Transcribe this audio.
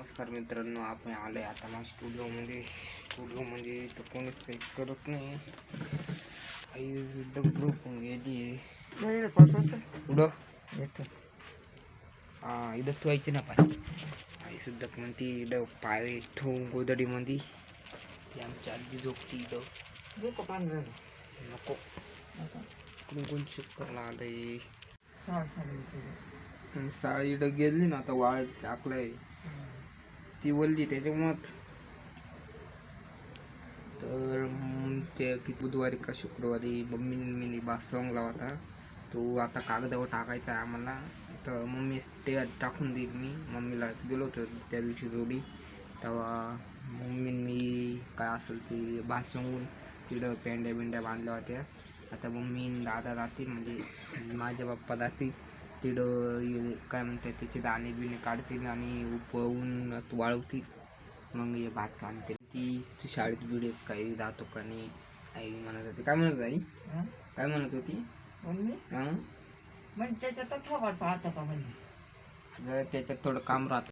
नमस्कार मित्रांनो आपण आलोय आता माझ्या स्टुडिओमध्ये स्टुडिओमध्ये तर कोणीच काही करत नाही. काही दगड पण गेली. पुढं हा इथं ठेवायची ना पाय आई सुद्धा म्हणती इथं पाय ठेवून गोदडीमध्ये ती आमची आजी झोपती इथं. नको. कोण कोण चक्करला आलंय? आणि साळी इथं गेली ना आता वाळ टाकलाय ती वल्ली त्याच्यामुळं तर मग ते बुधवारी का शुक्रवारी मम्मी मी बास सॉंग लावा होता. तो आता कागदावर टाकायचा आहे आम्हाला. तर मम्मी ते टाकून देईल मी. मम्मीला गेलो होतो त्या दिवशी जोडी. तेव्हा मम्मी मी काय असेल ते बास सांगून तिकडं पेंड्या बिंड्या बांधल्या होत्या. आता मम्मी दादा जातील म्हणजे माझे पप्पा जातील तिकडं हे काय म्हणतात त्याचे दाणे बिणे काढतील आणि उपवून वाळवतील. मग हे भात आणते ती शाळेत बिळेत काही जातो का नाही आई म्हणत होती. काय म्हणत आई? काय म्हणत होती? हं? म्हणजे त्याच्यात थोडं का म्हणजे त्याच्यात थोडं काम राहतं.